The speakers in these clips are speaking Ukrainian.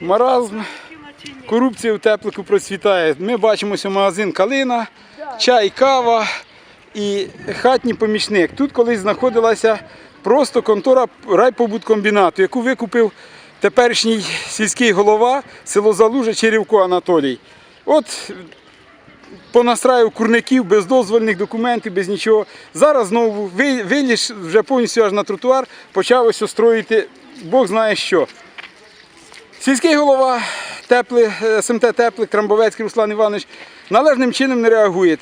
Маразм, корупція в теплику процвітає. Ми бачимо ось магазин Калина, чай, кава і хатній помічник. Тут колись знаходилася просто контора райпобуткомбінату, яку викупив теперішній сільський голова село Залужа Черівко Анатолій. От понастраював курників без дозвольних документів, без нічого. Зараз знову виліз вже повністю аж на тротуар, почав ось строїти Бог знає що. Сільський голова Тепли, е, СМТ Теплик, Трамбовецький Руслан Іванович належним чином не реагує.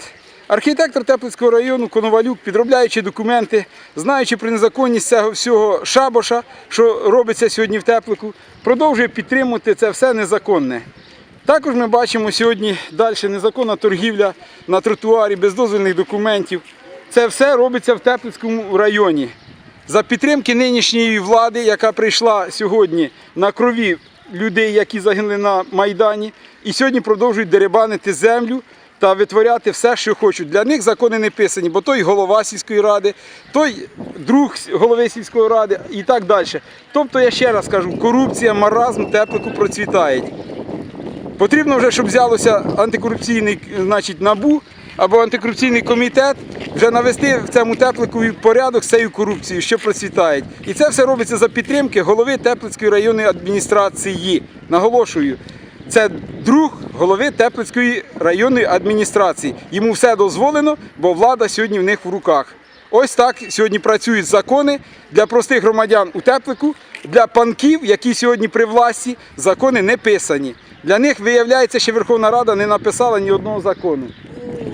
Архітектор Теплицького району Коновалюк, підробляючи документи, знаючи про незаконність цього всього шабоша, що робиться сьогодні в Теплику, продовжує підтримувати це все незаконне. Також ми бачимо сьогодні далі незаконна торгівля на тротуарі без дозвільних документів. Це все робиться в Теплицькому районі. За підтримки нинішньої влади, яка прийшла сьогодні на крові людей, які загинули на Майдані, і сьогодні продовжують деребанити землю та витворяти все, що хочуть. Для них закони не писані, бо той голова сільської ради, той друг голови сільської ради і так далі. Тобто, я ще раз кажу, корупція, маразм теплику процвітають. Потрібно вже, щоб взялося антикорупційний значить, набу або антикорупційний комітет вже навести в цьому теплику порядок з цією корупцією, що процвітає. І це все робиться за підтримки голови Теплицької районної адміністрації. Наголошую, це друг голови Теплицької районної адміністрації. Йому все дозволено, бо влада сьогодні в них в руках. Ось так сьогодні працюють закони для простих громадян у теплику, для панків, які сьогодні при власті, закони не писані. Для них, виявляється, що Верховна Рада не написала ні одного закону.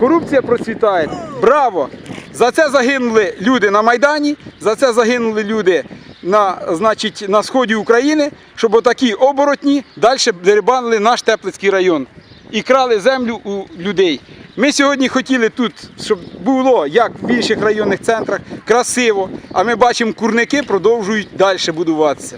Корупція процвітає. Браво! За це загинули люди на Майдані, за це загинули люди на, значить, на сході України, щоб отакі оборотні далі дерибанили наш Теплицький район і крали землю у людей. Ми сьогодні хотіли тут, щоб було як в інших районних центрах, красиво, а ми бачимо, курники продовжують далі будуватися.